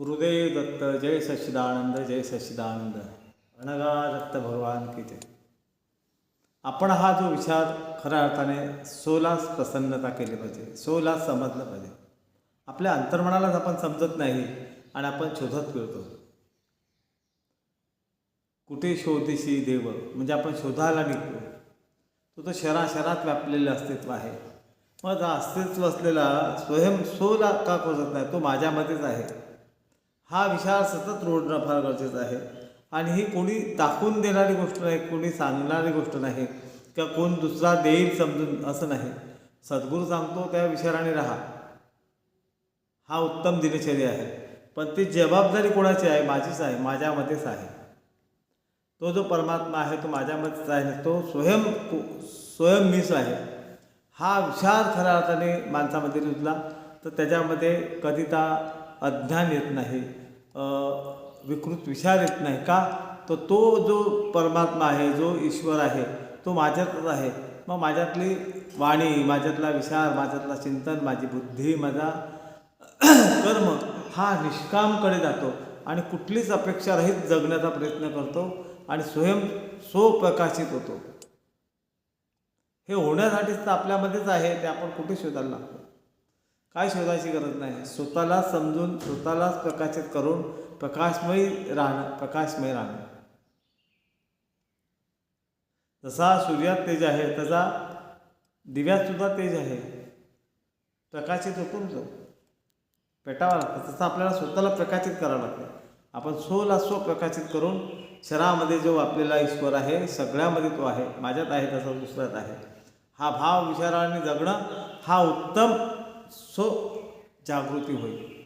गुरुदेव दत्त जय सच्चिदानंद जय सच्चिदानंद. अनगा दत्त भगवान की जय. आपण हा जो विचार खऱ्या अर्थाने सोलास प्रसन्नता केली पाहिजे सोलास समजलं पाहिजे. आपल्या अंतर्मनालाच आपण समजत नाही आणि आपण शोधत फिरतो. कुठे शोधीशी देव म्हणजे आपण शोधायला निघतो. तो तो शहरात व्यापलेलं अस्तित्व आहे. मग अस्तित्व असलेला स्वयं सोला का खोजत नाही तो माझ्यामध्येच आहे. हा विचार सतत रोडणं फार गरजेचं आहे. आणि ही कोणी दाखवून देणारी गोष्ट नाही कोणी सांगणारी गोष्ट नाही किंवा कोण दुसरा देईल समजून असं नाही. सद्गुरू सांगतो त्या विचाराने राहा. हा उत्तम दिनचर्या आहे. पण ती जबाबदारी कोणाची आहे? माझीच आहे माझ्यामध्येच आहे. तो जो परमात्मा आहे तो माझ्यामध्येच आहे तो स्वयं स्वयं मीच आहे. हा विचार खऱ्या अर्थाने माणसामध्ये रुजला तर त्याच्यामध्ये कधीता अज्ञान येत नाही विकृत विचार येत नाही का? तर तो जो परमात्मा आहे जो ईश्वर आहे तो माझ्यातच आहे. मग माझ्यातली वाणी माझ्यातला विचार माझ्यातला चिंतन माझी बुद्धी माझा कर्म हा निष्कामकडे जातो आणि कुठलीच अपेक्षा रहित जगण्याचा प्रयत्न करतो आणि स्वयं स्वप्रकाशित होतो. हे होण्यासाठीच तर आपल्यामध्येच आहे ते आपण कुठे शोधायला लागतो? काय शोधायची गरज नाही. स्वतःला समजून स्वतःलाच प्रकाशित करून प्रकाशमयी राहणं प्रकाशमय राहणं. जसा सूर्यात तेज आहे तसा दिव्यात सुद्धा तेज आहे. प्रकाशित होतो तो. पेटावा लागतं. तसं आपल्याला स्वतःला प्रकाशित करावं लागतं. आपण स्वला स्व प्रकाशित करून शरामध्ये जो आपलेला ईश्वर आहे सगळ्यामध्ये तो आहे. माझ्यात आहे तसा दुसऱ्यात आहे. हा भाव विचाराने जगणं हा उत्तम સો જાગૃતિ હોય.